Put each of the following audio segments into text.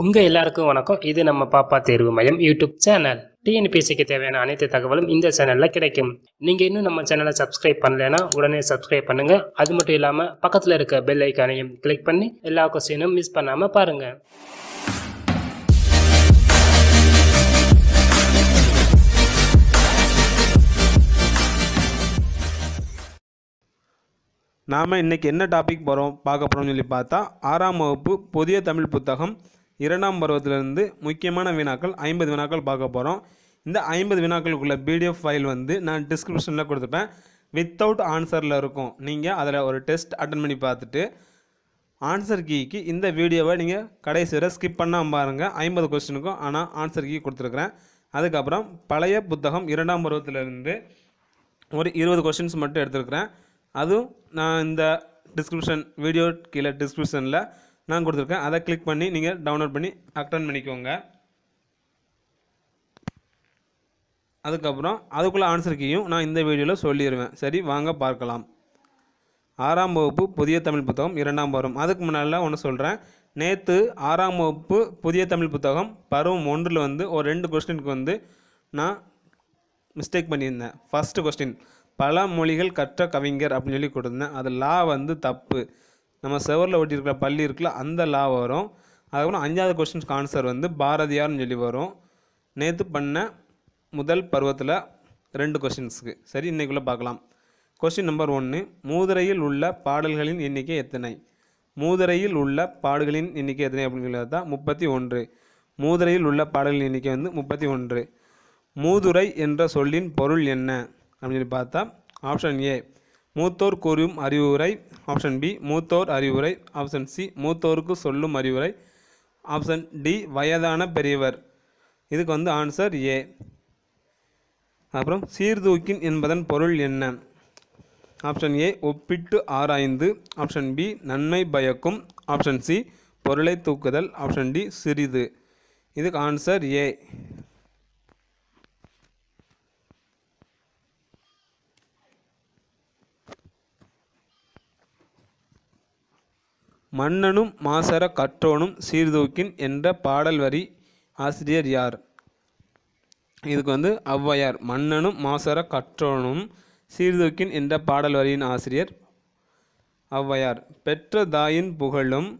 உங்கள் எல்லாருக்கும் வணக்கம். இது நம்ம பாப்பா தேர்வு மையம் யூடியூப் சேனல். டிஎன்பிஎஸ்சிக்கு தேவையான அனைத்து தகவலும் இந்த சேனலில் கிடைக்கும். நீங்கள் இன்னும் நம்ம சேனலை சப்ஸ்கிரைப் பண்ணலைன்னா உடனே சப்ஸ்கிரைப் பண்ணுங்கள் அது மட்டும் இல்லாமல் பக்கத்தில் இருக்க பெல் ஐக்கானையும் கிளிக் பண்ணி எல்லா கொஸ்டினும் மிஸ் பண்ணாமல் பாருங்கள் நாம் இன்றைக்கி என்ன டாபிக் போகிறோம் பார்க்க போகிறோம்னு சொல்லி பார்த்தா ஆறாம் வகுப்பு புதிய தமிழ் புத்தகம் இரண்டாம் பருவத்திலிருந்து முக்கியமான வினாக்கள் ஐம்பது வினாக்கள் பார்க்க போகிறோம் இந்த ஐம்பது வினாக்களுக்குள்ள பிடிஎஃப் ஃபைல் வந்து நான் டிஸ்கிரிப்ஷனில் கொடுத்துப்பேன். வித்தவுட் ஆன்சரில் இருக்கும். நீங்கள் அதில் ஒரு டெஸ்ட் அட்டன் பண்ணி பார்த்துட்டு ஆன்சர் கீக்கு இந்த வீடியோவை நீங்கள் கடைசி வரை ஸ்கிப் பண்ணாமல் பாருங்கள் ஐம்பது கொஸ்டினுக்கும் ஆனால் ஆன்சர் கீ கொடுத்துருக்குறேன். அதுக்கப்புறம் பழைய புத்தகம் இரண்டாம் பருவத்திலிருந்து ஒரு இருபது கொஷின்ஸ் மட்டும் எடுத்துருக்குறேன். அதுவும் நான் இந்த டிஸ்கிரிப்ஷன் வீடியோ கீழே டிஸ்கிரிப்ஷனில் நான் கொடுத்துருக்கேன். அதை கிளிக் பண்ணி நீங்கள் டவுன்லோட் பண்ணி அட்டன் பண்ணிக்கோங்க. அதுக்கப்புறம் அதுக்குள்ளே ஆன்சர் கீயும் நான் இந்த வீடியோவில் சொல்லிடுவேன் சரி வாங்க பார்க்கலாம். ஆறாம் வகுப்பு புதிய தமிழ் புத்தகம் இரண்டாம் பருவம் அதுக்கு முன்னால் ஒன்று சொல்கிறேன் நேற்று ஆறாம் வகுப்பு புதிய தமிழ் புத்தகம் பருவம் ஒன்றில் வந்து ஒரு ரெண்டு கொஸ்டினுக்கு வந்து நான் மிஸ்டேக் பண்ணியிருந்தேன். ஃபஸ்ட்டு கொஸ்டின் பல மொழிகள் கற்ற கவிஞர் அப்படின்னு சொல்லி கொடுத்துருந்தேன் அது லா வந்து தப்பு. நம்ம செவரில் ஒட்டியிருக்கிற பள்ளி இருக்குல்ல அந்த லா வரும். அதுக்கப்புறம் அஞ்சாவது கொஸ்டின்ஸ்க்கு ஆன்சர் வந்து பாரதியார்னு சொல்லி வரும். நேற்று பண்ண முதல் பருவத்தில் ரெண்டு கொஸ்டின்ஸுக்கு சரி இன்றைக்குள்ளே பார்க்கலாம். கொஸ்டின் நம்பர் ஒன்று மூதுரையில் உள்ள பாடல்களின் எண்ணிக்கை எத்தனை? மூதுரையில் உள்ள பாடல்களின் எண்ணிக்கை எத்தனை அப்படிங்கிறது தான் முப்பத்தி ஒன்று. மூதுரையில் உள்ள பாடல்களின் எண்ணிக்கை வந்து முப்பத்தி ஒன்று. மூதுரை என்ற சொல்லின் பொருள் என்ன? அப்படின்னு சொல்லி பார்த்தா ஆப்ஷன் ஏ மூத்தோர் கூறும் அறிவுரை ஆப்ஷன் பி மூத்தோர் அறிவுரை ஆப்ஷன் சி மூத்தோருக்கு சொல்லும் அறிவுரை ஆப்ஷன் டி வயதான பெரியவர். இதுக்கு வந்து ஆன்சர் ஏ அப்புறம் சீர்தூக்கின் என்பதன் பொருள் என்ன? ஆப்ஷன் ஏ ஒப்பிட்டு ஆராய்ந்து. ஆப்ஷன் பி நன்மை பயக்கும். ஆப்ஷன் சி பொருளை தூக்குதல். ஆப்ஷன் டி சிறிது. இதுக்கு ஆன்சர் ஏ மன்னனும் மாசர கற்றோனும் சீர்தூக்கின் என்ற பாடல் வரி ஆசிரியர் யார்? இதுக்கு வந்து ஔவையார். மன்னனும் மாசர கற்றோனும் சீர்தூக்கின் என்ற பாடல் வரியின் ஆசிரியர் ஔவையார். பெற்ற தாயின் புகழும்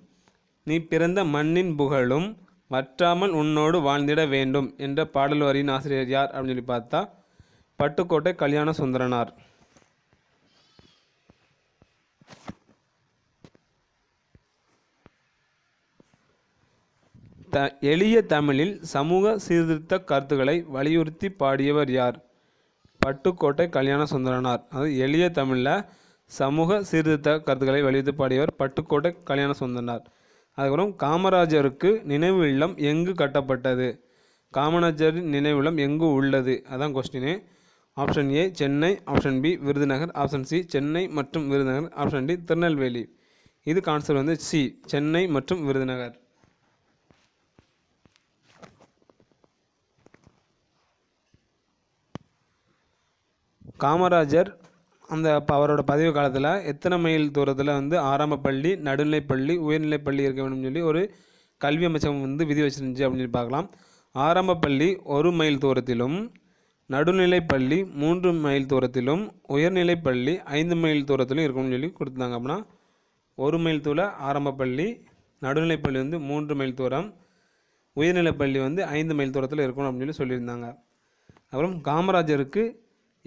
நீ பிறந்த மண்ணின் புகழும் வற்றாமல் உன்னோடு வாழ்ந்திட வேண்டும் என்ற பாடல் வரியின் ஆசிரியர் யார் அப்படின்னு சொல்லி பார்த்தா பட்டுக்கோட்டை கல்யாண சுந்தரனார். த எளிய தமிழில் சமூக சீர்திருத்த கருத்துக்களை வலியுறுத்தி பாடியவர் யார்? பட்டுக்கோட்டை கல்யாண சுந்தரனார் அது எளிய தமிழில் சமூக சீர்திருத்த கருத்துக்களை வலியுறுத்தி பாடியவர் பட்டுக்கோட்டை கல்யாண சுந்தரனார் அதுக்கப்புறம் காமராஜருக்கு நினைவு இல்லம் எங்கு கட்டப்பட்டது? காமராஜரின் நினைவு இல்லம் எங்கு உள்ளது? அதான் question option A Chennai. Option B Virudhunagar. Option C Chennai மற்றும் விருதுநகர். Option D Tirunelveli. இது ஆன்சர் வந்து சி சென்னை மற்றும் விருதுநகர். காமராஜர் அந்த ப- அவரோட பதவி காலத்தில் எத்தனை மைல் தூரத்தில் வந்து ஆரம்ப பள்ளி நடுநிலைப்பள்ளி உயர்நிலைப்பள்ளி இருக்க வேணும்னு சொல்லி ஒரு கல்வி அமைச்சகம் வந்து விதி வச்சிருந்துச்சு அப்படின்னு சொல்லி பார்க்கலாம். ஆரம்ப பள்ளி ஒரு மைல் தூரத்திலும் நடுநிலைப்பள்ளி மூன்று மைல் தூரத்திலும் உயர்நிலைப்பள்ளி ஐந்து மைல் தூரத்திலும் இருக்கணும்னு சொல்லி கொடுத்தாங்க அப்படின்னா ஒரு மைல் தூர ஆரம்ப பள்ளி நடுநிலைப்பள்ளி வந்து மூன்று மைல் தூரம் உயர்நிலைப்பள்ளி வந்து ஐந்து மைல் தூரத்தில் இருக்கணும் அப்படின்னு சொல்லி சொல்லியிருந்தாங்க. அப்புறம் காமராஜருக்கு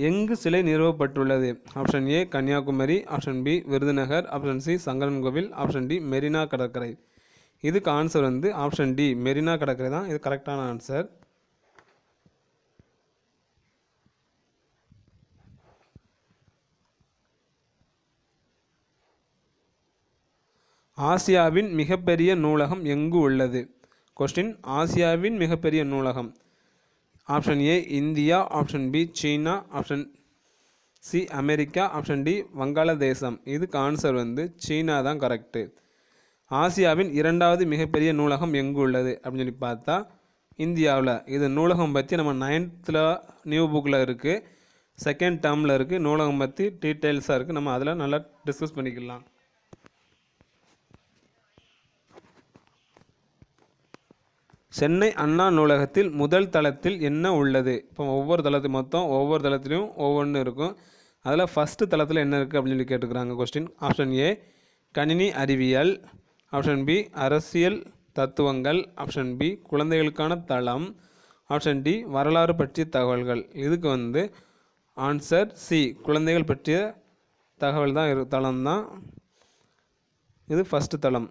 எங்கு சிலை நிறுவப்பட்டுள்ளது? Option A Kanniyakumari. Option B Virudhunagar. Option C Sankaran Kovil. Option D Marina கடற்கரை. இதுக்கு ஆன்சர் வந்து ஆப்ஷன் டி மெரினா கடற்கரை தான். இது கரெக்டான ஆன்சர் ஆசியாவின் மிகப்பெரிய நூலகம் எங்கு உள்ளது? கொஸ்டின் ஆசியாவின் மிகப்பெரிய நூலகம். Option A India. Option B China. Option C America. Option D வங்காளதேசம். இதுக்கு ஆன்சர் வந்து சீனா தான் கரெக்டு ஆசியாவின் இரண்டாவது மிகப்பெரிய நூலகம் எங்கு உள்ளது? அப்படின்னு சொல்லி பார்த்தா இந்தியாவில். இது நூலகம் பற்றி நம்ம நைன்த்தில் நியூ புக்கில் இருக்குது செகண்ட் டேர்மில் இருக்குது நூலகம் பற்றி டீட்டெயில்ஸாக இருக்குது நம்ம அதில் நல்லா டிஸ்கஸ் பண்ணிக்கலாம். சென்னை அண்ணா நூலகத்தில் முதல் தளத்தில் என்ன உள்ளது? இப்போ ஒவ்வொரு தளத்து மொத்தம் ஒவ்வொரு தளத்துலையும் ஒவ்வொன்று இருக்கும். அதில் ஃபஸ்ட்டு தளத்தில் என்ன இருக்குது அப்படின்னு சொல்லி கேட்டுக்கிறாங்க கொஸ்டின் ஆப்ஷன் ஏ கணினி அறிவியல். ஆப்ஷன் பி அரசியல் தத்துவங்கள். ஆப்ஷன் பி குழந்தைகளுக்கான தளம். ஆப்ஷன் டி வரலாறு பற்றிய தகவல்கள். இதுக்கு வந்து ஆன்சர் சி குழந்தைகள் பற்றிய தகவல் தான் இரு தளம் தான். இது ஃபஸ்ட்டு தளம்.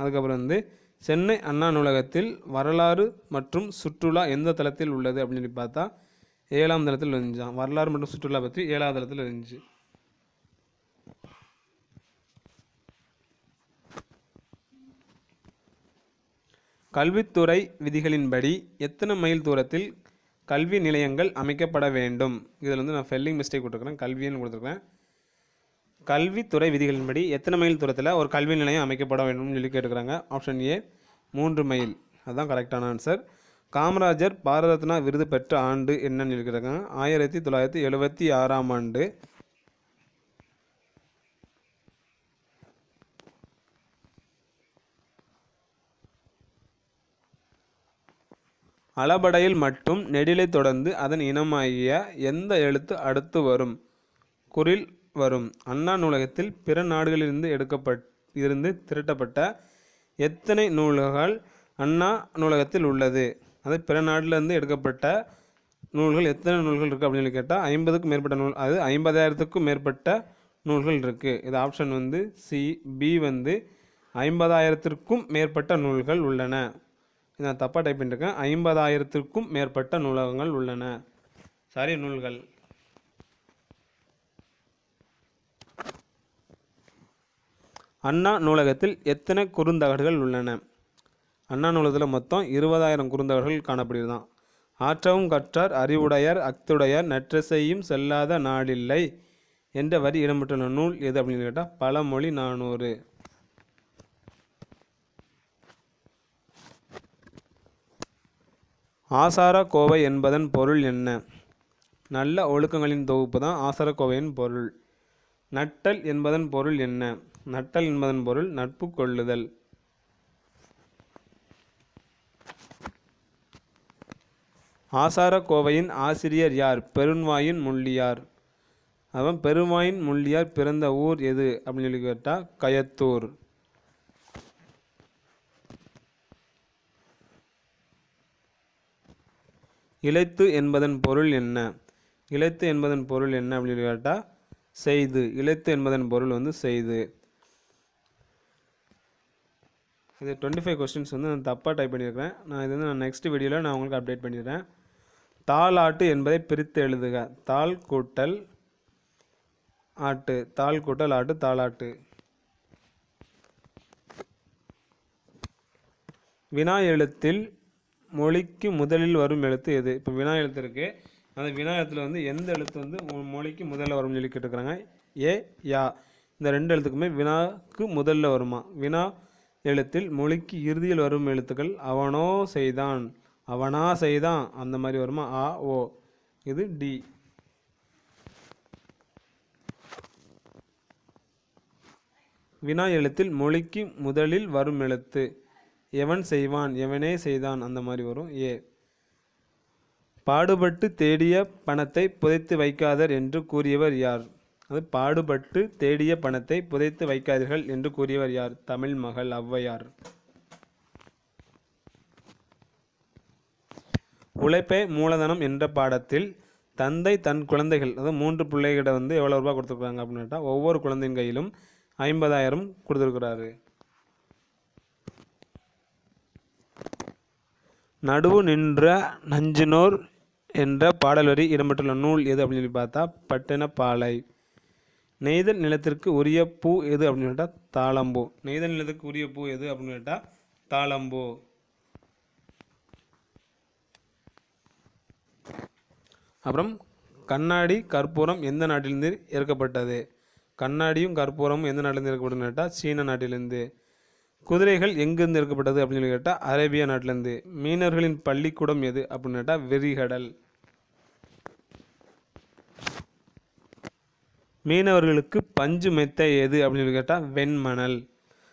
அதுக்கப்புறம் வந்து சென்னை அண்ணா நூலகத்தில் வரலாறு மற்றும் சுற்றுலா எந்த தளத்தில் உள்ளது அப்படின்னு பார்த்தா ஏழாம் தளத்தில் இருந்துச்சான் வரலாறு மற்றும் சுற்றுலா பற்றி ஏழாம் தளத்தில் இருந்துச்சு. கல்வித்துறை விதிகளின்படி எத்தனை மைல் தூரத்தில் கல்வி நிலையங்கள் அமைக்கப்பட வேண்டும்? இதில் வந்து நான் ஃபெல்லிங் மிஸ்டேக் கொடுத்துருக்குறேன் கல்வின்னு கொடுத்துருக்கேன் கல்வித்துறை விதிகளின்படி எத்தனை மைல் தூரத்தில் ஒரு கல்வி நிலையம் அமைக்கப்பட வேண்டும்னு சொல்லி கேட்டுக்கிறாங்க ஆப்ஷன் ஏ மூன்று மைல். அதுதான் கரெக்டான ஆன்சர் காமராஜர் பாரத ரத்னா விருது பெற்ற ஆண்டு என்னன்னு இருக்கிறாங்க ஆயிரத்தி தொள்ளாயிரத்தி எழுபத்தி ஆறாம் ஆண்டு. அளபடையில் மட்டும் நெடிலை தொடர்ந்து அதன் இனமாகிய எந்த எழுத்து அடுத்து வரும்? குரில் வரும். அண்ணா நூலகத்தில் பிற நாடுகளிலிருந்து எடுக்கப்பட் இருந்து திரட்டப்பட்ட எத்தனை நூல்கள் அண்ணா நூலகத்தில் உள்ளது? அது பிற நாட்டிலிருந்து எடுக்கப்பட்ட நூல்கள் எத்தனை நூல்கள் இருக்குது அப்படின்னு கேட்டால் ஐம்பதுக்கும் மேற்பட்ட நூல் அது ஐம்பதாயிரத்துக்கும் மேற்பட்ட நூல்கள் இருக்குது இது ஆப்ஷன் வந்து சி பி வந்து ஐம்பதாயிரத்திற்கும் மேற்பட்ட நூல்கள் உள்ளன. நான் தப்பாக டைப் பண்ணியிருக்கேன் ஐம்பதாயிரத்திற்கும் மேற்பட்ட நூலகங்கள் உள்ளன. சாரி நூல்கள். அண்ணா நூலகத்தில் எத்தனை குறுந்தகடுகள் உள்ளன? அண்ணா நூலகத்தில் மொத்தம் இருபதாயிரம் குறுந்தகடுகள் காணப்படுகிறதான் ஆற்றவும் கற்றார் அறிவுடையார் அக்துடையார் நற்றசையும் செல்லாத நாடில்லை என்ற வரி இடம்பெற்றுள்ள நூல் எது அப்படின்னு கேட்டால் பழமொழி நானூறு. ஆசார கோவை என்பதன் பொருள் என்ன? நல்ல ஒழுக்கங்களின் தொகுப்பு தான் ஆசார கோவையின் பொருள். நட்டல் என்பதன் பொருள் என்ன? நட்டல் என்பதன் பொருள் நட்பு கொள்ளுதல். ஆசார கோவையின் ஆசிரியர் யார்? பெருண்வாயின் முள்ளியார். அவன் பெருமாயின் முள்ளியார் பிறந்த ஊர் எது? அப்படின்னு சொல்லி கேட்டால் கயத்தூர். இழைத்து என்பதன் பொருள் என்ன? இழைத்து என்பதன் பொருள் என்ன அப்படின்னு கேட்டால் செய்து. இழைத்து என்பதன் பொருள் வந்து செய்து. இது டுவெண்ட்டி ஃபைவ் கொஸ்டின்ஸ் வந்து நான் தப்பாக டைப் பண்ணியிருக்கிறேன். நான் இது வந்து நான் நெக்ஸ்ட் வீடியோவில் நான் உங்களுக்கு அப்டேட் பண்ணிடுறேன். தாளாட்டு என்பதை பிரித்து எழுதுக. தாள் கூட்டல் ஆட்டு. தாள் கூட்டல் ஆட்டு தாளாட்டு வினா எழுத்தில் மொழிக்கு முதலில் வரும் எழுத்து எது? இப்போ வினா எழுத்து இருக்குது அந்த வினா எழுத்தில் வந்து எந்த எழுத்து வந்து மொ- மொழிக்கு முதல்ல வரும்னு சொல்லி கேட்டுக்கிறாங்க ஏ யா. இந்த ரெண்டு எழுத்துக்குமே வினாக்கு முதல்ல வருமா? வினா எழுத்தில் மொழிக்கு இறுதியில் வரும் எழுத்துக்கள் அவனோ செய்தான் அவனா செய்தான் அந்த மாதிரி வருமா? ஆ ஓ. இது டி. வினா எழுத்தில் மொழிக்கு முதலில் வரும் எழுத்து எவன் செய்வான் எவனே செய்தான் அந்த மாதிரி வரும். ஏ. பாடுபட்டு தேடிய பணத்தை புதைத்து வைக்காதர் என்று கூறியவர் யார்? அது பாடுபட்டு தேடிய பணத்தை புதைத்து வைக்காதீர்கள் என்று கூறியவர் யார்? தமிழ் மகள் ஔவையார். உழைப்பே மூலதனம் என்ற பாடத்தில் தந்தை தன் குழந்தைகள் அதாவது மூன்று பிள்ளைகிட்ட வந்து எவ்வளோ ரூபா கொடுத்துருக்குறாங்க அப்படின்னு கேட்டால் ஒவ்வொரு குழந்தையின் கையிலும் ஐம்பதாயிரம் கொடுத்துருக்குறாரு. நடுவு நின்ற நஞ்சினோர் என்ற பாடல் வரி இடம்பெற்றுள்ள நூல் எது அப்படின்னு சொல்லி பார்த்தா பட்டினப்பாலை. நெய்தல் நிலத்திற்கு உரிய பூ எது அப்படின்னு கேட்டால் தாளம்பூ. நெய்தல் நிலத்திற்கு உரிய பூ எது அப்படின்னு கேட்டால் தாளம்பூ. அப்புறம் கண்ணாடி கற்பூரம் எந்த நாட்டிலிருந்து இறக்கப்பட்டது? கண்ணாடியும் கற்பூரமும் எந்த நாட்டிலிருந்து இறக்கப்பட்டதுன்னு கேட்டால் சீன நாட்டிலிருந்து. குதிரைகள் எங்கிருந்து இறக்கப்பட்டது அப்படின்னு சொல்லி கேட்டால் அரேபியா நாட்டிலேருந்து. மீனவர்களின் பள்ளிக்கூடம் எது அப்படின்னு கேட்டால் வெறிகடல் மீனவர்களுக்கு பஞ்சு மெத்தை எது அப்படின்னு சொல்லி கேட்டால் வெண்மணல்.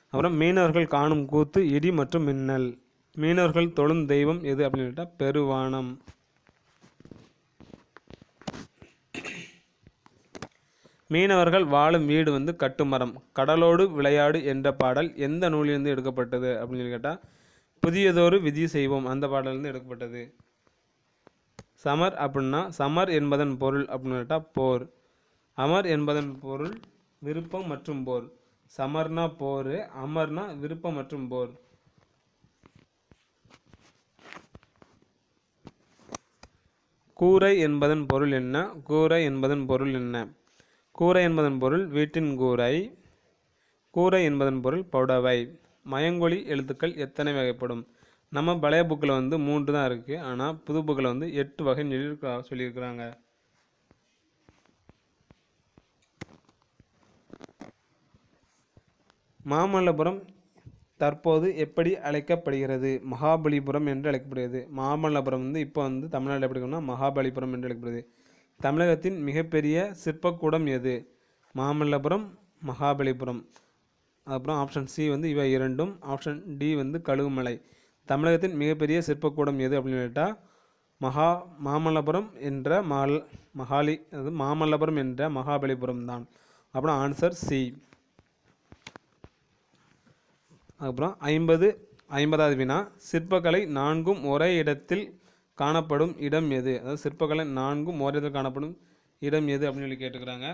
அப்புறம் மீனவர்கள் காணும் கூத்து இடி மற்றும் மின்னல். மீனவர்கள் தொழும் தெய்வம் எது அப்படின்னு கேட்டால் பெருவானம். மீனவர்கள் வாழும் வீடு வந்து கட்டுமரம். கடலோடு விளையாடு என்ற பாடல் எந்த நூலிலிருந்து எடுக்கப்பட்டது அப்படின்னு சொல்லி கேட்டால் புதியதொரு விதி செய்வோம் அந்த பாடலிருந்து எடுக்கப்பட்டது. சமர் அப்படின்னா சமர் என்பதன் பொருள் அப்படின்னு கேட்டால் போர். அமர் என்பதன் பொருள் விருப்பம் மற்றும் போர். சமர்னா போர் அமர்னா விருப்பம் மற்றும் போர். கூரை என்பதன் பொருள் என்ன? கூரை என்பதன் பொருள் என்ன? கூரை என்பதன் பொருள் வீட்டின் கூரை. கூரை என்பதன் பொருள் புடவை. மயங்கொழி எழுத்துக்கள் எத்தனை வகைப்படும்? நம்ம பழைய புக்கில் வந்து மூன்று தான் இருக்குது ஆனால் புது புக்கில் வந்து எட்டு வகைன்னு சொல்லியிருக்கா சொல்லியிருக்கிறாங்க. மாமல்லபுரம் தற்போது எப்படி அழைக்கப்படுகிறது? மகாபலிபுரம் என்று அழைக்கப்படுகிறது. மாமல்லபுரம் வந்து இப்போ வந்து தமிழ்நாட்டில் எப்படி இருக்குன்னா மகாபலிபுரம் என்று அழைக்கப்படுகிறது. தமிழகத்தின் மிகப்பெரிய சிற்பக்கூடம் எது? மாமல்லபுரம் மகாபலிபுரம். அப்புறம் ஆப்ஷன் சி வந்து இவை இரண்டும் ஆப்ஷன் டி வந்து கழுகுமலை. தமிழகத்தின் மிகப்பெரிய சிற்பக்கூடம் எது அப்படின்னு கேட்டால் மகா மாமல்லபுரம் என்ற மால் மகாலி அது மாமல்லபுரம் என்ற மகாபலிபுரம் தான். அப்புறம் ஆன்சர் சி அப்புறம் ஐம்பது ஐம்பதாவது வினா. சிற்பக்கலை நான்கும் ஒரே இடத்தில் காணப்படும் இடம் எது? அதாவது சிற்பக்கலை நான்கும் ஒரே இடத்தில் காணப்படும் இடம் எது அப்படின்னு சொல்லி கேட்டுக்கிறாங்க.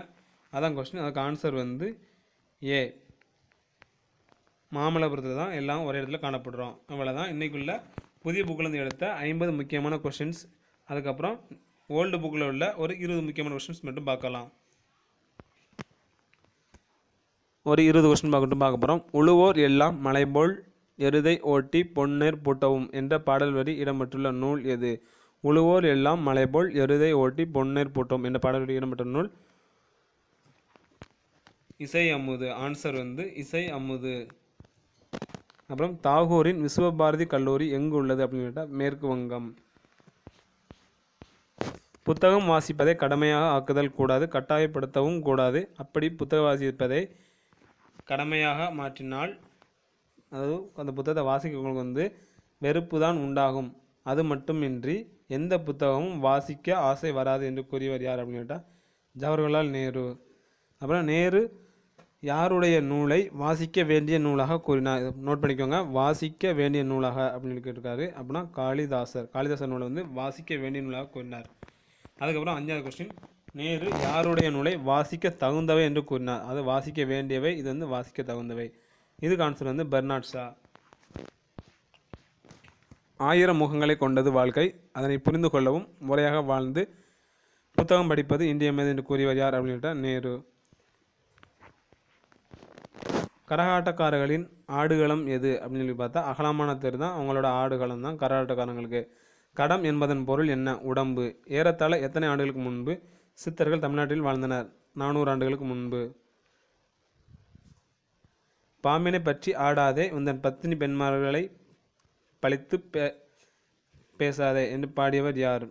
அதான் கொஸ்டின் அதுக்கு ஆன்சர் வந்து ஏ மாமல்லபுரத்தில் தான் எல்லாம் ஒரே இடத்துல காணப்படுறோம். அவ்வளோதான் இன்றைக்குள்ள புதிய புக்கிலேருந்து எடுத்த ஐம்பது முக்கியமான கொஷின்ஸ் அதுக்கப்புறம் ஓல்டு புக்கில் உள்ள ஒரு இருபது முக்கியமான கொஷின்ஸ் மட்டும் பார்க்கலாம். ஒரு இருபது கொஸ்டின் பார்க்கட்டும் பார்க்க போகிறோம் உழுவோர் எல்லாம் மலைபோல் எருதை ஓட்டி பொன்னேர் பூட்டவும் என்ற பாடல் வரி இடம்பெற்றுள்ள நூல் எது? உழுவோர் எல்லாம் மலைபோல் எருதை ஓட்டி பொன்னேர் பூட்டவும் என்ற பாடல் வரி இடம்பெற்ற நூல். இசை அமுது ஆன்சர் வந்து இசை அமுது. அப்புறம் தாகூரின் விஸ்வபாரதி கல்லூரி எங்கு உள்ளது அப்படின்னு கேட்டால் மேற்கு வங்கம். புத்தகம் வாசிப்பதை கடமையாக ஆக்குதல் கூடாது கட்டாயப்படுத்தவும் கூடாது. அப்படி புத்தகம் வாசிப்பதை கடமையாக மாற்றினால் அதாவது அந்த புத்தகத்தை வாசிக்கிறவங்களுக்கு வந்து வெறுப்பு தான் உண்டாகும். அது மட்டுமின்றி எந்த புத்தகமும் வாசிக்க ஆசை வராது என்று கூறியவர் யார் அப்படின்னு கேட்டால் ஜவஹர்லால் நேரு. அப்புறம் நேரு யாருடைய நூலை வாசிக்க வேண்டிய நூலாக கூறினார். நோட் பண்ணிக்கோங்க. வாசிக்க வேண்டிய நூலாக அப்படின்னு கேட்டிருக்காரு. அப்படின்னா காளிதாசர். காளிதாசர் நூலை வந்து வாசிக்க வேண்டிய நூலாக கூறினார். அதுக்கப்புறம் அஞ்சாவது கொஸ்டின் நேரு யாருடைய நூலை வாசிக்க தகுந்தவை என்று கூறினார். அது வாசிக்க வேண்டியவை இது வந்து வாசிக்க தகுந்தவை. இதுக்கு ஆன்சர் வந்து பெர்னாட் ஷா. ஆயிரம் முகங்களை கொண்டது வாழ்க்கை. அதனை புரிந்து கொள்ளவும் முறையாக வாழ்ந்து புத்தகம் படிப்பது இன்றியமையாது என்று கூறியவர் யார் அப்படின்னு நேரு. கரகாட்டக்காரர்களின் ஆடுகளம் எது அப்படின்னு சொல்லி பார்த்தா அகலமான தெரு தான் அவங்களோட ஆடுகளம் தான் கரகாட்டக்காரங்களுக்கு. கடம் என்பதன் பொருள் என்ன? உடம்பு. ஏறத்தாழ எத்தனை ஆண்டுகளுக்கு முன்பு சித்தர்கள் தமிழ்நாட்டில் வாழ்ந்தனர். நானூறு ஆண்டுகளுக்கு முன்பு. பாம்பினை பற்றி ஆடாதே உந்தன் பத்தினி பெண்மார்களை பழித்து பே பேசாதே என்று பாடியவர் யார்?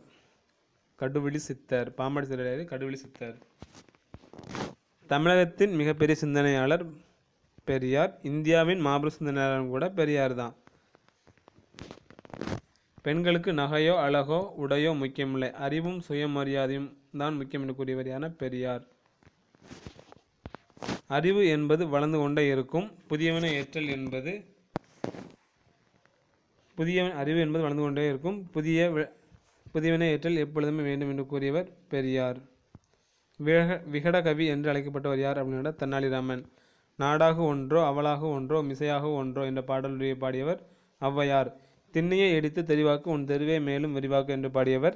கடுவிழி சித்தர். பாம்பாடி சிறையார் கடுவிழி சித்தர். தமிழகத்தின் மிகப்பெரிய சிந்தனையாளர் பெரியார். இந்தியாவின் மாபெரும் சிந்தனையாளரும் கூட பெரியார் தான். பெண்களுக்கு நகையோ அழகோ உடையோ முக்கியமில்லை. அறிவும் சுயமரியாதையும் தான் முக்கியம் என்று கூறியவர் பெரியார். அறிவு என்பது வளர்ந்து கொண்டே இருக்கும். புதியவனை ஏற்றல் என்பது புதியவன் அறிவு என்பது வளர்ந்து கொண்டே இருக்கும். புதிய வி- புதியவனை ஏற்றல் எப்பொழுதுமே வேண்டும் என்று கூறியவர் பெரியார் விக விகடகவி என்று அழைக்கப்பட்டவர் யார் அப்படின்னா தென்னாலிராமன். நாடாக ஒன்றோ அவளாக ஒன்றோ மிசையாக ஒன்றோ என்ற பாடலுடைய பாடியவர் ஔவையார். திண்ணையை எடுத்து தெரிவாக்கு உன் தெருவே மேலும் விரிவாக்கு என்று பாடியவர்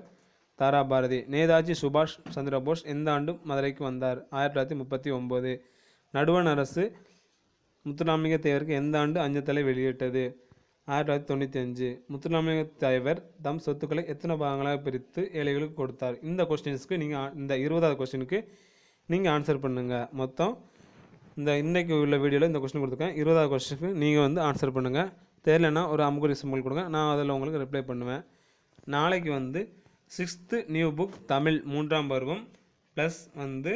தாரா பாரதி நேதாஜி சுபாஷ் சந்திரபோஸ் எந்த ஆண்டும் மதுரைக்கு வந்தார்? ஆயிரத்தி தொள்ளாயிரத்தி முப்பத்தி ஒம்பது நடுவண் அரசு முத்துராமிக தேவருக்கு எந்த ஆண்டு அஞ்சத்தலை வெளியிட்டது? ஆயிரத்தி தொள்ளாயிரத்தி தொண்ணூற்றி அஞ்சு முத்துராமலிங்க தலைவர் தம் சொத்துக்களை எத்தனை பாகங்களாக பிரித்து ஏழைகளுக்கு கொடுத்தார்? இந்த கொஸ்டின்ஸ்க்கு நீங்கள் இந்த இருபதாவது கொஸ்டினுக்கு நீங்கள் ஆன்சர் பண்ணுங்கள் மொத்தம் இந்த இன்றைக்கு உள்ள வீடியோவில் இந்த கொஸ்டின் கொடுத்துருக்கேன். இருபதாவது கொஸ்டினுக்கு நீங்கள் வந்து ஆன்சர் பண்ணுங்கள் தெரிலனா ஒரு அமுகுரி சிம்பிள் கொடுங்க. நான் அதில் உங்களுக்கு ரிப்ளை பண்ணுவேன். நாளைக்கு வந்து சிக்ஸ்த்து நியூ புக் தமிழ் மூன்றாம் பருவம் ப்ளஸ் வந்து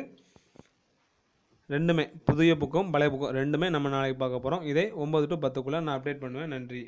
ரெண்டுமே புதிய புக்கும் பழைய புக்கும் ரெண்டுமே நம்ம நாளைக்கு பார்க்க போகிறோம் இதை ஒம்பது டு பத்துக்குள்ளே நான் அப்டேட் பண்ணுவேன். நன்றி.